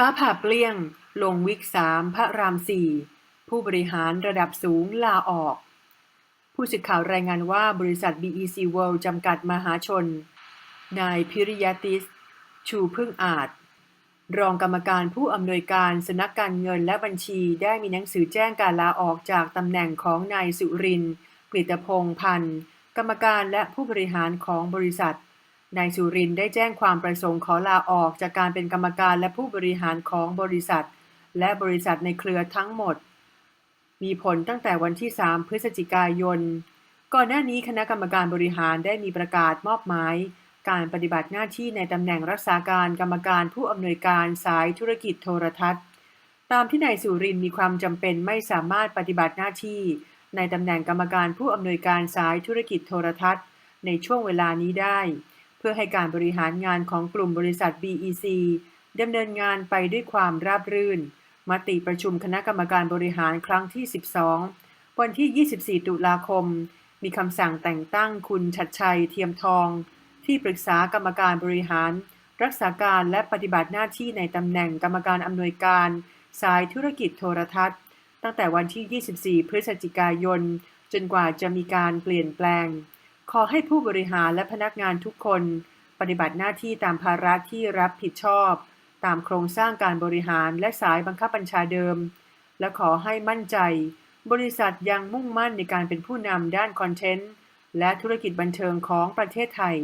ฟ้าผ่าเปลี่ยง ลงวิกสามพระรามสี่ผู้บริหารระดับสูงลาออก ผู้สื่อข่าวรายงานว่าบริษัท BEC World จำกัดมหาชน นายพิริยติส ชูพึ่งอาจ รองกรรมการผู้อำนวยการสนักการเงินและบัญชีได้มีหนังสือแจ้งการลาออกจากตำแหน่งของนายสุรินทร์กฤตพงษ์พันธ์ กรรมการและผู้บริหารของบริษัท นายสุรินได้แจ้งความประสงค์ขอลาออกจากการเป็นกรรมการและผู้บริหารของบริษัท และบริษัทในเครือทั้งหมด มีผลตั้งแต่วันที่ 3 พฤศจิกายน ก่อนหน้านี้คณะกรรมการบริหารได้มีประกาศมอบหมาย การปฏิบัติหน้าที่ในตำแหน่งรักษาการกรรมการผู้อำนวยการสายธุรกิจโทรทัศน์ ตามที่นายสุรินมีความจำเป็นไม่สามารถปฏิบัติหน้าที่ ในตำแหน่งกรรมการผู้อำนวยการสายธุรกิจโทรทัศน์ ในช่วงเวลานี้ได้ เพื่อให้การบริหารงานของกลุ่มบริษัท BEC ดำเนินงานไปด้วยความราบรื่น มติประชุมคณะกรรมการบริหารครั้งที่ 12 วันที่ 24 ตุลาคม มีคำสั่งแต่งตั้งคุณชัดชัยเทียมทอง ที่ปรึกษากรรมการบริหาร รักษาการและปฏิบัติหน้าที่ในตำแหน่งกรรมการอำนวยการ สายธุรกิจโทรทัศน์ ตั้งแต่วันที่ 24 พฤศจิกายน จนกว่าจะมีการเปลี่ยนแปลง ขอให้ผู้บริหารและพนักงานทุกคนปฏิบัติหน้าที่ตามภาระที่รับผิดชอบ ตามโครงสร้างการบริหารและสายบังคับบัญชาเดิม และขอให้มั่นใจ บริษัทยังมุ่งมั่นในการเป็นผู้นำด้านคอนเทนต์ และธุรกิจบันเทิงของประเทศไทย